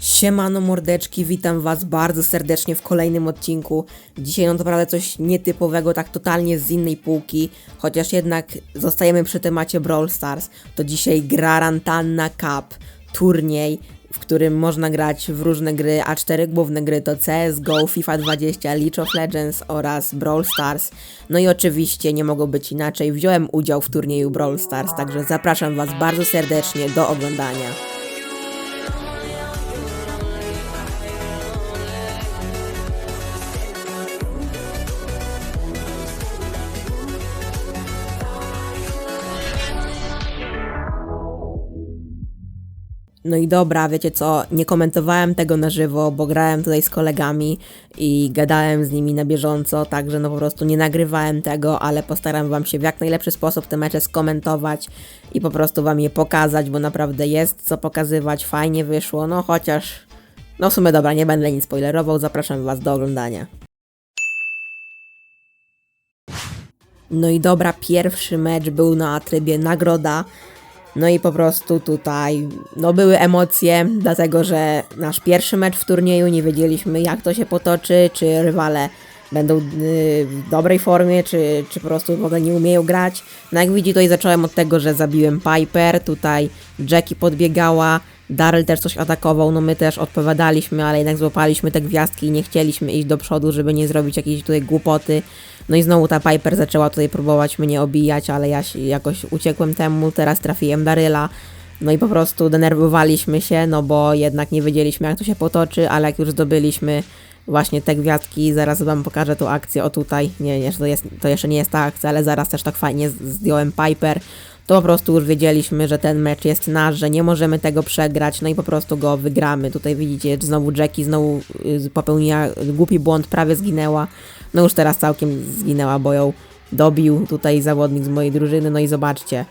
Siemano mordeczki, witam was bardzo serdecznie w kolejnym odcinku. Dzisiaj no naprawdę coś nietypowego, tak totalnie z innej półki, chociaż jednak zostajemy przy temacie Brawl Stars. To dzisiaj gra Rantanna Cup, turniej, w którym można grać w różne gry, a cztery główne gry to CSGO, FIFA 20, League of Legends oraz Brawl Stars. No i oczywiście nie mogło być inaczej, wziąłem udział w turnieju Brawl Stars, także zapraszam was bardzo serdecznie do oglądania. No i dobra, wiecie co, nie komentowałem tego na żywo, bo grałem tutaj z kolegami i gadałem z nimi na bieżąco, także no po prostu nie nagrywałem tego, ale postaram wam się w jak najlepszy sposób te mecze skomentować i po prostu wam je pokazać, bo naprawdę jest co pokazywać, fajnie wyszło, no chociaż, no w sumie dobra, nie będę nic spoilerował, zapraszam was do oglądania. No i dobra, pierwszy mecz był na trybie nagroda. No i po prostu tutaj, no były emocje, dlatego że nasz pierwszy mecz w turnieju, nie wiedzieliśmy jak to się potoczy, czy rywale będą y, w dobrej formie, czy, czy po prostu w ogóle nie umieją grać. No jak widzi, tutaj zacząłem od tego, że zabiłem Piper, tutaj Jackie podbiegała, Daryl też coś atakował, no my też odpowiadaliśmy, ale jednak złapaliśmy te gwiazdki i nie chcieliśmy iść do przodu, żeby nie zrobić jakiejś tutaj głupoty. No i znowu ta Piper zaczęła tutaj próbować mnie obijać, ale ja jakoś uciekłem temu, teraz trafiłem Daryla. No i po prostu denerwowaliśmy się, no bo jednak nie wiedzieliśmy jak to się potoczy, ale jak już zdobyliśmy właśnie te gwiazdki, zaraz wam pokażę tą akcję, o tutaj, nie, nie, to, to jeszcze nie jest ta akcja, ale zaraz też tak fajnie zdjąłem Piper, to po prostu już wiedzieliśmy, że ten mecz jest nasz, że nie możemy tego przegrać, no i po prostu go wygramy. Tutaj widzicie, znowu Jackie znowu y, popełniła głupi błąd, prawie zginęła. No już teraz całkiem zginęła, bo ją dobił tutaj zawodnik z mojej drużyny, no i zobaczcie.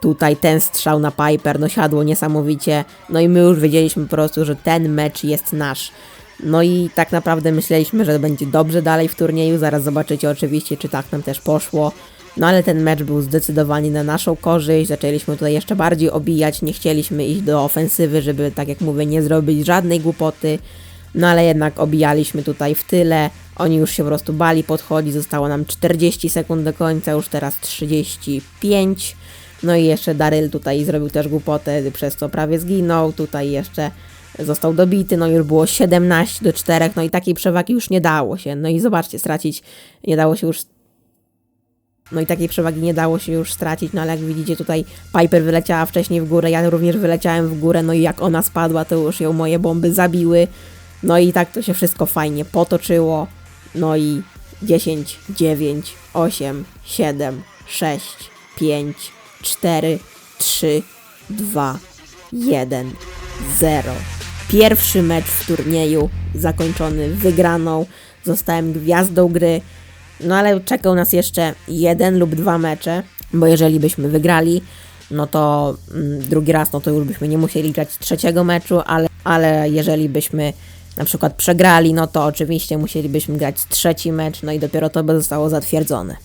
Tutaj ten strzał na Piper, no siadło niesamowicie. No i my już wiedzieliśmy po prostu, że ten mecz jest nasz. No i tak naprawdę myśleliśmy, że będzie dobrze dalej w turnieju. Zaraz zobaczycie oczywiście, czy tak nam też poszło. No ale ten mecz był zdecydowanie na naszą korzyść. Zaczęliśmy tutaj jeszcze bardziej obijać. Nie chcieliśmy iść do ofensywy, żeby, tak jak mówię, nie zrobić żadnej głupoty. No ale jednak obijaliśmy tutaj w tyle. Oni już się po prostu bali podchodzić. Zostało nam 40 sekund do końca, już teraz 35. No i jeszcze Daryl tutaj zrobił też głupotę, przez co prawie zginął. Tutaj jeszcze został dobity, no już było 17 do 4, no i takiej przewagi już nie dało się. No i zobaczcie, stracić nie dało się już no i takiej przewagi nie dało się już stracić, no ale jak widzicie tutaj Piper wyleciała wcześniej w górę, ja również wyleciałem w górę, no i jak ona spadła, to już ją moje bomby zabiły. No i tak to się wszystko fajnie potoczyło. No i 10, 9, 8, 7, 6, 5, 4, 3, 2, 1, 0. Pierwszy mecz w turnieju zakończony wygraną. Zostałem gwiazdą gry. No ale czekał nas jeszcze jeden lub dwa mecze, bo jeżeli byśmy wygrali, no to mm, drugi raz, no to już byśmy nie musieli grać trzeciego meczu, ale, ale jeżeli byśmy na przykład przegrali, no to oczywiście musielibyśmy grać trzeci mecz, no i dopiero to by zostało zatwierdzone.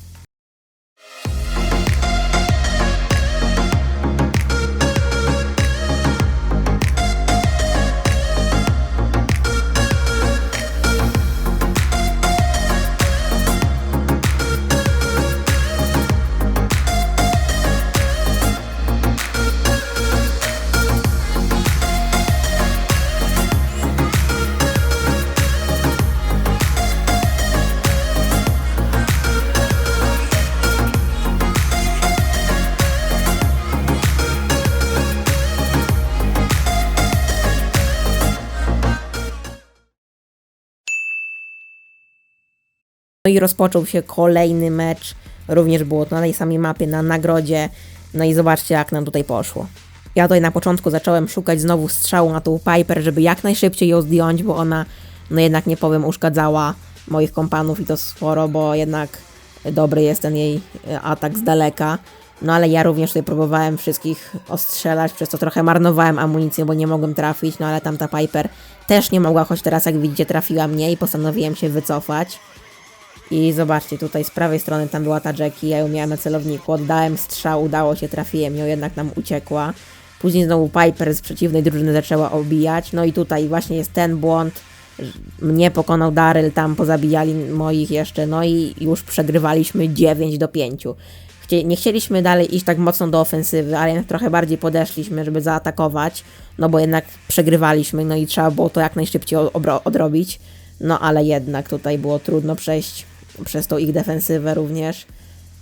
I rozpoczął się kolejny mecz. Również było to na tej samej mapie, na nagrodzie. No i zobaczcie, jak nam tutaj poszło. Ja tutaj na początku zacząłem szukać znowu strzału na tą Piper, żeby jak najszybciej ją zdjąć, bo ona, no jednak nie powiem, uszkadzała moich kompanów i to sporo, bo jednak dobry jest ten jej e, atak z daleka. No ale ja również tutaj próbowałem wszystkich ostrzelać, przez co trochę marnowałem amunicję, bo nie mogłem trafić, no ale tamta Piper też nie mogła, choć teraz jak widzicie trafiła mnie i postanowiłem się wycofać. I zobaczcie, tutaj z prawej strony tam była ta Jackie, ja ją miałem na celowniku, oddałem strzał, udało się, trafiłem ją, jednak nam uciekła. Później znowu Piper z przeciwnej drużyny zaczęła obijać. No i tutaj właśnie jest ten błąd. Mnie pokonał Daryl, tam pozabijali moich jeszcze. No i już przegrywaliśmy 9 do 5. Chcie- Nie chcieliśmy dalej iść tak mocno do ofensywy, ale trochę bardziej podeszliśmy, żeby zaatakować. No bo jednak przegrywaliśmy, no i trzeba było to jak najszybciej odrobić. No ale jednak tutaj było trudno przejść przez tą ich defensywę również.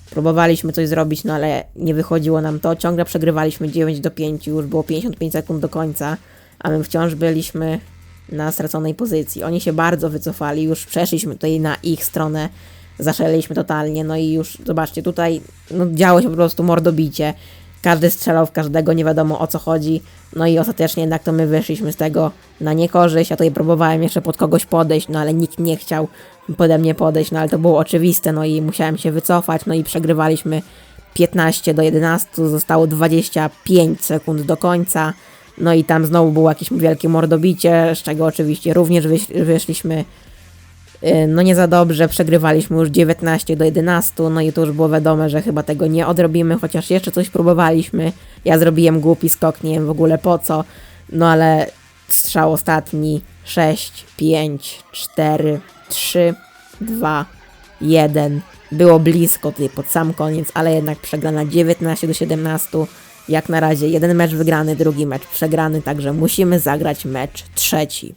Próbowaliśmy coś zrobić, no ale nie wychodziło nam to. Ciągle przegrywaliśmy 9 do 5, już było 55 sekund do końca, a my wciąż byliśmy na straconej pozycji. Oni się bardzo wycofali, już przeszliśmy tutaj na ich stronę, zaszaleliśmy totalnie, no i już zobaczcie, tutaj no, działo się po prostu mordobicie. Każdy strzelał w każdego, nie wiadomo o co chodzi. No i ostatecznie jednak to my wyszliśmy z tego na niekorzyść. Ja tutaj próbowałem jeszcze pod kogoś podejść, no ale nikt nie chciał pode mnie podejść, no ale to było oczywiste, no i musiałem się wycofać, no i przegrywaliśmy 15 do 11, zostało 25 sekund do końca. No i tam znowu było jakieś wielkie mordobicie, z czego oczywiście również wyszliśmy no nie za dobrze, przegrywaliśmy już 19 do 11, no i to już było wiadome, że chyba tego nie odrobimy, chociaż jeszcze coś próbowaliśmy. Ja zrobiłem głupi skok, nie wiem w ogóle po co, no ale strzał ostatni 6, 5, 4, 3, 2, 1. Było blisko tutaj pod sam koniec, ale jednak przegrana 19 do 17. Jak na razie jeden mecz wygrany, drugi mecz przegrany, także musimy zagrać mecz trzeci.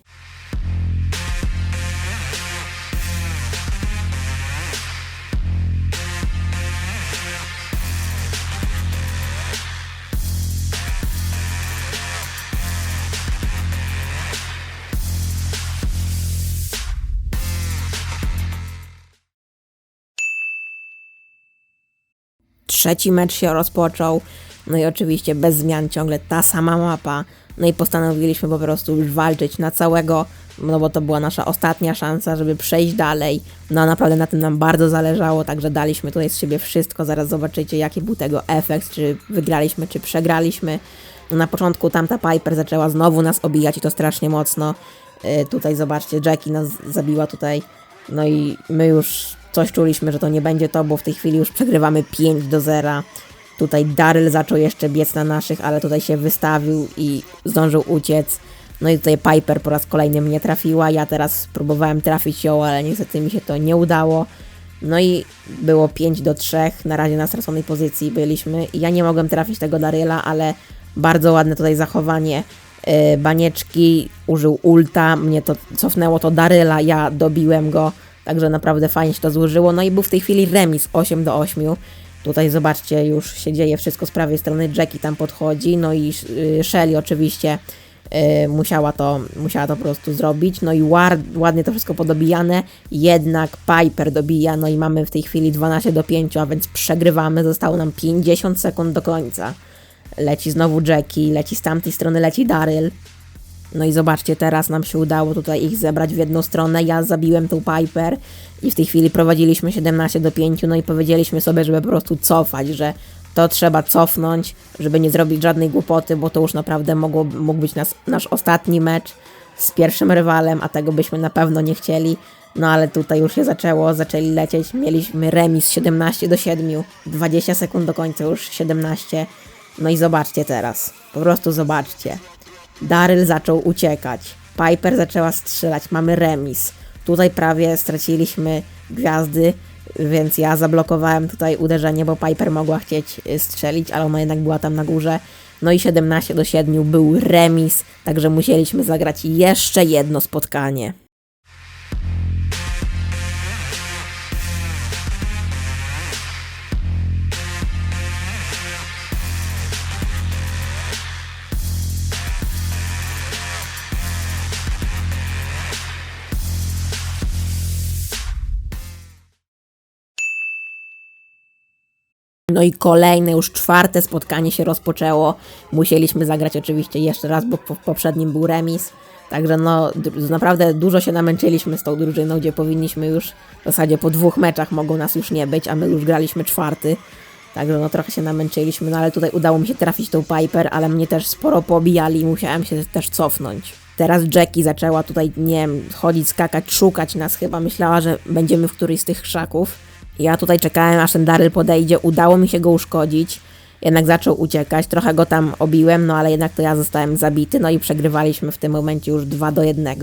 Trzeci mecz się rozpoczął, no i oczywiście bez zmian ciągle ta sama mapa. No i postanowiliśmy po prostu już walczyć na całego, no bo to była nasza ostatnia szansa, żeby przejść dalej. No naprawdę na tym nam bardzo zależało, także daliśmy tutaj z siebie wszystko. Zaraz zobaczycie, jaki był tego efekt, czy wygraliśmy, czy przegraliśmy. No na początku tamta Piper zaczęła znowu nas obijać i to strasznie mocno. Yy, tutaj zobaczcie, Jackie nas zabiła tutaj. No i my już coś czuliśmy, że to nie będzie to, bo w tej chwili już przegrywamy 5 do 0. Tutaj Daryl zaczął jeszcze biec na naszych, ale tutaj się wystawił i zdążył uciec. No i tutaj Piper po raz kolejny mnie trafiła. Ja teraz próbowałem trafić ją, ale niestety mi się to nie udało. No i było 5 do 3. Na razie na straconej pozycji byliśmy. I ja nie mogłem trafić tego Daryla, ale bardzo ładne tutaj zachowanie. Yy, Banieczki użył ulta, mnie to cofnęło to Daryla, ja dobiłem go. Także naprawdę fajnie się to złożyło. No i był w tej chwili remis 8 do 8. Tutaj zobaczcie, już się dzieje wszystko z prawej strony. Jackie tam podchodzi, no i y, Shelly oczywiście y, musiała, to, musiała to po prostu zrobić. No i war, ładnie to wszystko podobijane. Jednak Piper dobija, no i mamy w tej chwili 12 do 5, a więc przegrywamy. Zostało nam 50 sekund do końca. Leci znowu Jackie, leci z tamtej strony, leci Daryl. No i zobaczcie, teraz nam się udało tutaj ich zebrać w jedną stronę. Ja zabiłem tą Piper i w tej chwili prowadziliśmy 17 do 5. No i powiedzieliśmy sobie, żeby po prostu cofać, że to trzeba cofnąć, żeby nie zrobić żadnej głupoty, bo to już naprawdę mogło, mógł być nas, nasz ostatni mecz z pierwszym rywalem, a tego byśmy na pewno nie chcieli. No ale tutaj już się zaczęło, zaczęli lecieć. Mieliśmy remis 17 do 7, 20 sekund do końca już 17. No i zobaczcie teraz, po prostu zobaczcie. Daryl zaczął uciekać. Piper zaczęła strzelać. Mamy remis. Tutaj prawie straciliśmy gwiazdy, więc ja zablokowałem tutaj uderzenie, bo Piper mogła chcieć y, strzelić, ale ona jednak była tam na górze. No i 17 do 7 był remis, także musieliśmy zagrać jeszcze jedno spotkanie. No i kolejne, już czwarte spotkanie się rozpoczęło. Musieliśmy zagrać oczywiście jeszcze raz, bo w poprzednim był remis. Także no, naprawdę dużo się namęczyliśmy z tą drużyną, gdzie powinniśmy już w zasadzie po dwóch meczach mogą nas już nie być, a my już graliśmy czwarty. Także no trochę się namęczyliśmy, no ale tutaj udało mi się trafić tą Piper, ale mnie też sporo pobijali i musiałem się też cofnąć. Teraz Jackie zaczęła tutaj, nie wiem, chodzić, skakać, szukać nas chyba. Myślała, że będziemy w którymś z tych krzaków. Ja tutaj czekałem, aż ten Daryl podejdzie. Udało mi się go uszkodzić. jednak zaczął uciekać. Trochę go tam obiłem, no ale jednak to ja zostałem zabity. No i przegrywaliśmy w tym momencie już 2 do 1,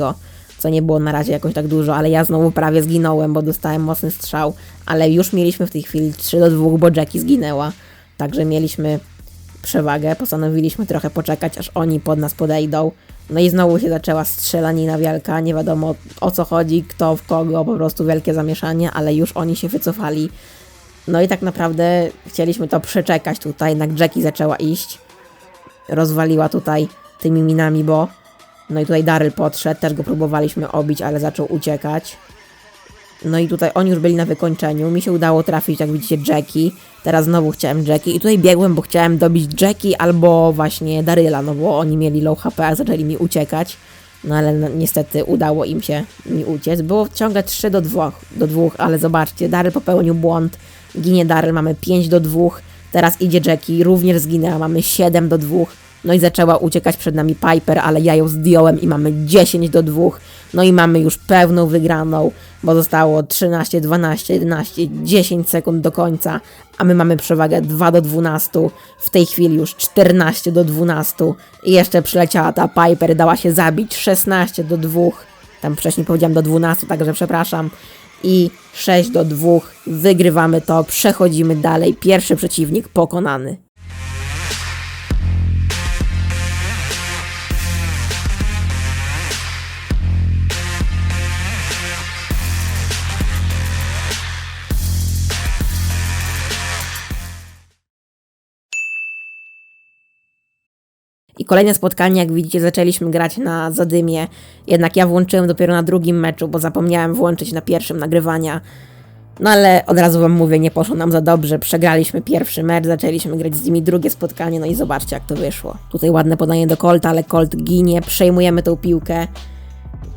co nie było na razie jakoś tak dużo, ale ja znowu prawie zginąłem, bo dostałem mocny strzał. Ale już mieliśmy w tej chwili 3 do 2, bo Jackie zginęła. Także mieliśmy przewagę. Postanowiliśmy trochę poczekać, aż oni pod nas podejdą. No i znowu się zaczęła strzelanina wielka, nie wiadomo o co chodzi, kto w kogo, po prostu wielkie zamieszanie, ale już oni się wycofali. No i tak naprawdę chcieliśmy to przeczekać tutaj, jednak Jackie zaczęła iść. Rozwaliła tutaj tymi minami, bo... No i tutaj Daryl podszedł, też go próbowaliśmy obić, ale zaczął uciekać. No i tutaj oni już byli na wykończeniu. Mi się udało trafić, jak widzicie, Jackie. Teraz znowu chciałem Jackie i tutaj biegłem, bo chciałem dobić Jackie albo właśnie Daryla, no bo oni mieli low HP, a zaczęli mi uciekać. No ale no, niestety udało im się mi uciec. Było ciągle 3 do 2, do 2 ale zobaczcie, Daryl popełnił błąd. Ginie Daryl, mamy 5 do 2. Teraz idzie Jackie, również zginęła, mamy 7 do 2. No i zaczęła uciekać przed nami Piper, ale ja ją zdjąłem i mamy 10 do 2. No i mamy już pełną wygraną, bo zostało 13, 12, 11, 10 sekund do końca, a my mamy przewagę 2 do 12. W tej chwili już 14 do 12. I jeszcze przyleciała ta Piper, dała się zabić 16 do 2. Tam wcześniej powiedziałem do 12, także przepraszam. I 6 do 2. Wygrywamy to, przechodzimy dalej. Pierwszy przeciwnik pokonany. Kolejne spotkanie, jak widzicie, zaczęliśmy grać na Zadymie. Jednak ja włączyłem dopiero na drugim meczu, bo zapomniałem włączyć na pierwszym nagrywania. No ale od razu wam mówię, nie poszło nam za dobrze. Przegraliśmy pierwszy mecz, zaczęliśmy grać z nimi drugie spotkanie, no i zobaczcie jak to wyszło. Tutaj ładne podanie do Colta, ale Colt ginie, przejmujemy tą piłkę.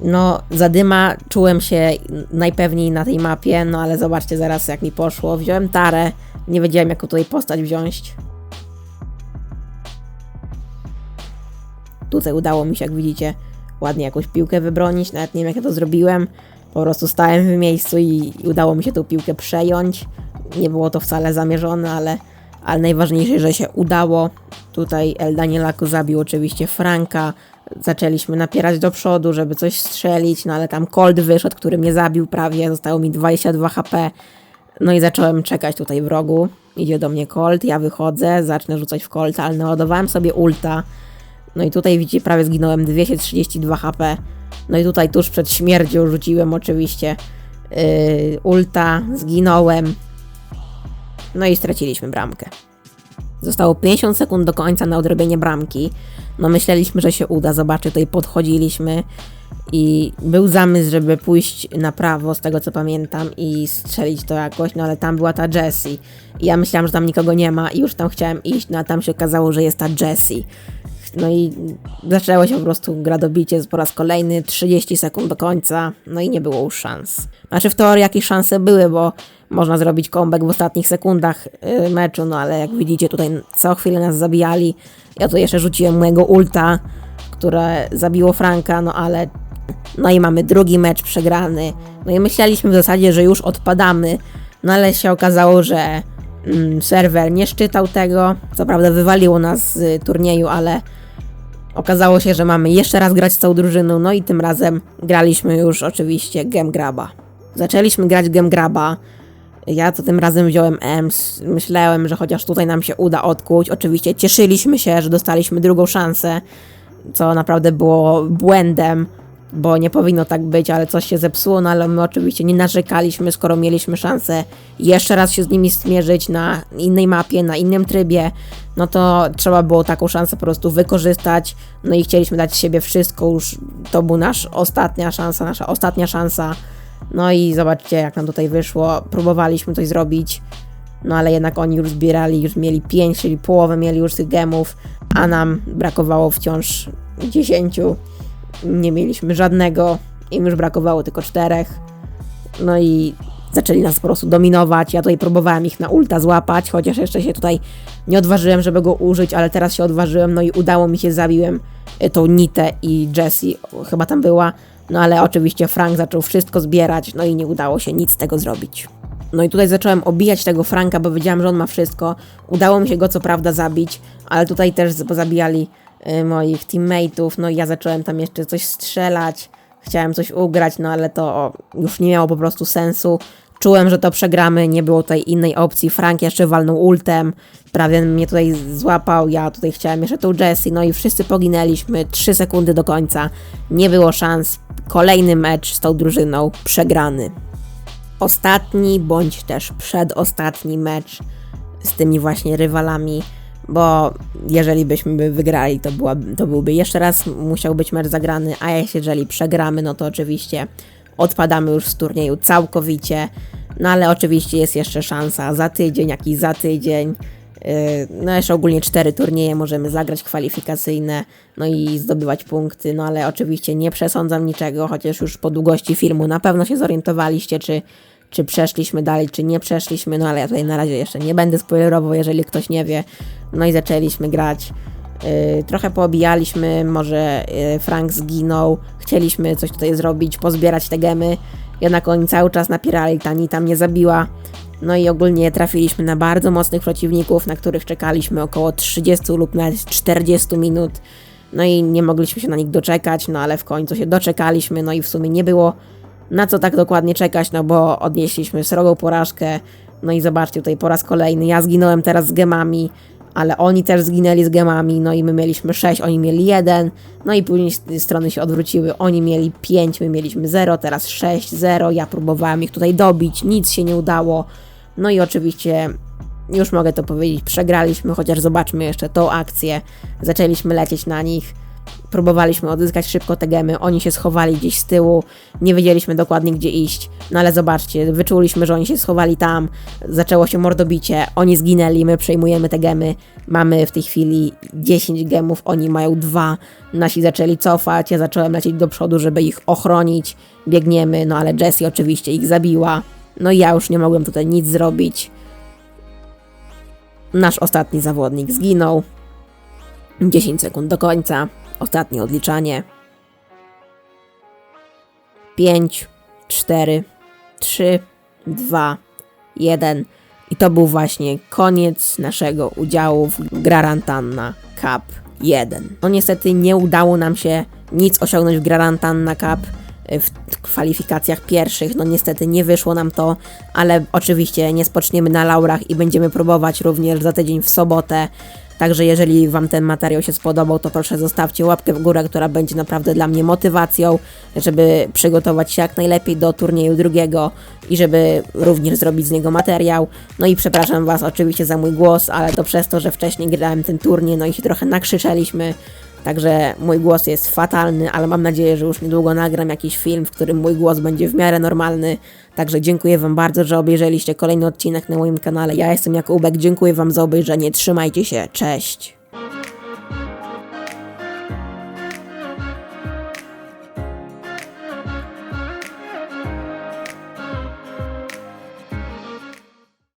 No, zadyma czułem się najpewniej na tej mapie, no ale zobaczcie zaraz jak mi poszło. Wziąłem tarę, nie wiedziałem jaką tutaj postać wziąć. Tutaj udało mi się, jak widzicie, ładnie jakąś piłkę wybronić. Nawet nie wiem, jak ja to zrobiłem. Po prostu stałem w miejscu i, udało mi się tą piłkę przejąć. Nie było to wcale zamierzone, ale, ale najważniejsze, że się udało. Tutaj El Danielaku zabił oczywiście Franka. Zaczęliśmy napierać do przodu, żeby coś strzelić, no ale tam Colt wyszedł, który mnie zabił prawie. Zostało mi 22 HP. No i zacząłem czekać tutaj w rogu. Idzie do mnie Colt, ja wychodzę, zacznę rzucać w Colta, ale naładowałem sobie ulta. No i tutaj widzicie, prawie zginąłem 232 HP. No i tutaj tuż przed śmiercią rzuciłem oczywiście yy, ulta, zginąłem. No i straciliśmy bramkę. Zostało 50 sekund do końca na odrobienie bramki. No myśleliśmy, że się uda, zobaczcie, tutaj podchodziliśmy i był zamysł, żeby pójść na prawo, z tego co pamiętam, i strzelić to jakoś, no ale tam była ta Jessie. I ja myślałam, że tam nikogo nie ma i już tam chciałem iść, no a tam się okazało, że jest ta Jessie. No i zaczęło się po prostu gradobicie po raz kolejny, 30 sekund do końca, no i nie było już szans. Znaczy w teorii jakieś szanse były, bo można zrobić comeback w ostatnich sekundach yy, meczu, no ale jak widzicie tutaj co chwilę nas zabijali. Ja tu jeszcze rzuciłem mojego ulta, które zabiło Franka, no ale no i mamy drugi mecz przegrany. No i myśleliśmy w zasadzie, że już odpadamy, no ale się okazało, że mm, serwer nie szczytał tego. Co prawda wywaliło nas z turnieju, ale Okazało się, że mamy jeszcze raz grać z całą drużyną, no i tym razem graliśmy już oczywiście Game Graba. Zaczęliśmy grać Game Graba. Ja to tym razem wziąłem EMS. Myślałem, że chociaż tutaj nam się uda odkuć. Oczywiście cieszyliśmy się, że dostaliśmy drugą szansę, co naprawdę było błędem, bo nie powinno tak być, ale coś się zepsuło, no ale my oczywiście nie narzekaliśmy, skoro mieliśmy szansę jeszcze raz się z nimi zmierzyć na innej mapie, na innym trybie, no to trzeba było taką szansę po prostu wykorzystać, no i chcieliśmy dać z siebie wszystko, już to była nasza ostatnia szansa, nasza ostatnia szansa, no i zobaczcie jak nam tutaj wyszło, próbowaliśmy coś zrobić, no ale jednak oni już zbierali, już mieli 5, czyli połowę mieli już tych gemów, a nam brakowało wciąż 10 nie mieliśmy żadnego, im już brakowało tylko czterech. No i zaczęli nas po prostu dominować. Ja tutaj próbowałem ich na ulta złapać, chociaż jeszcze się tutaj nie odważyłem, żeby go użyć, ale teraz się odważyłem, no i udało mi się, zabiłem y, tą Nitę i Jessie, chyba tam była. No ale oczywiście Frank zaczął wszystko zbierać, no i nie udało się nic z tego zrobić. No i tutaj zacząłem obijać tego Franka, bo wiedziałam, że on ma wszystko. Udało mi się go co prawda zabić, ale tutaj też zabijali moich teammateów, no i ja zacząłem tam jeszcze coś strzelać, chciałem coś ugrać, no ale to już nie miało po prostu sensu. Czułem, że to przegramy, nie było tutaj innej opcji. Frank jeszcze walnął ultem, prawie mnie tutaj złapał, ja tutaj chciałem jeszcze tą Jessie, no i wszyscy poginęliśmy, 3 sekundy do końca, nie było szans. Kolejny mecz z tą drużyną przegrany. Ostatni bądź też przedostatni mecz z tymi właśnie rywalami, bo jeżeli byśmy by wygrali, to, była, to byłby jeszcze raz musiał być mecz zagrany, a jeżeli przegramy, no to oczywiście odpadamy już z turnieju całkowicie. No ale oczywiście jest jeszcze szansa za tydzień, jak i za tydzień. Yy, No jeszcze ogólnie cztery turnieje możemy zagrać kwalifikacyjne, no i zdobywać punkty, no ale oczywiście nie przesądzam niczego, chociaż już po długości filmu na pewno się zorientowaliście, czy, czy przeszliśmy dalej, czy nie przeszliśmy, no ale ja tutaj na razie jeszcze nie będę spoilerował, jeżeli ktoś nie wie. No i zaczęliśmy grać. Yy, trochę poobijaliśmy, może yy, Frank zginął, chcieliśmy coś tutaj zrobić, pozbierać te gemy, jednak oni cały czas napierali, ta Nita mnie zabiła. No i ogólnie trafiliśmy na bardzo mocnych przeciwników, na których czekaliśmy około 30 lub nawet 40 minut. No i nie mogliśmy się na nich doczekać, no ale w końcu się doczekaliśmy, no i w sumie nie było na co tak dokładnie czekać, no bo odnieśliśmy srogą porażkę. No i zobaczcie tutaj po raz kolejny, ja zginąłem teraz z gemami, ale oni też zginęli z gemami, no i my mieliśmy 6, oni mieli 1, no i później strony się odwróciły, oni mieli 5, my mieliśmy 0, teraz 6, 0, ja próbowałem ich tutaj dobić, nic się nie udało, no i oczywiście już mogę to powiedzieć, przegraliśmy, chociaż zobaczmy jeszcze tą akcję, zaczęliśmy lecieć na nich, próbowaliśmy odzyskać szybko te gemy, oni się schowali gdzieś z tyłu, nie wiedzieliśmy dokładnie gdzie iść, no ale zobaczcie, wyczuliśmy, że oni się schowali tam, zaczęło się mordobicie, oni zginęli, my przejmujemy te gemy, mamy w tej chwili 10 gemów, oni mają dwa, nasi zaczęli cofać, ja zacząłem lecieć do przodu, żeby ich ochronić, biegniemy, no ale Jessie oczywiście ich zabiła, no i ja już nie mogłem tutaj nic zrobić. Nasz ostatni zawodnik zginął. 10 sekund do końca. Ostatnie odliczanie. 5, 4, 3, 2, 1. I to był właśnie koniec naszego udziału w Grarantanna Cup 1. No niestety nie udało nam się nic osiągnąć w Grarantanna Cup y, w kwalifikacjach pierwszych. No niestety nie wyszło nam to, ale oczywiście nie spoczniemy na laurach i będziemy próbować również za tydzień w sobotę. Także jeżeli Wam ten materiał się spodobał, to proszę zostawcie łapkę w górę, która będzie naprawdę dla mnie motywacją, żeby przygotować się jak najlepiej do turnieju drugiego i żeby również zrobić z niego materiał. No i przepraszam Was oczywiście za mój głos, ale to przez to, że wcześniej grałem ten turniej, no i się trochę nakrzyczeliśmy. Także mój głos jest fatalny, ale mam nadzieję, że już niedługo nagram jakiś film, w którym mój głos będzie w miarę normalny. Także dziękuję Wam bardzo, że obejrzeliście kolejny odcinek na moim kanale. Ja jestem Jakubek, dziękuję Wam za obejrzenie, trzymajcie się, cześć!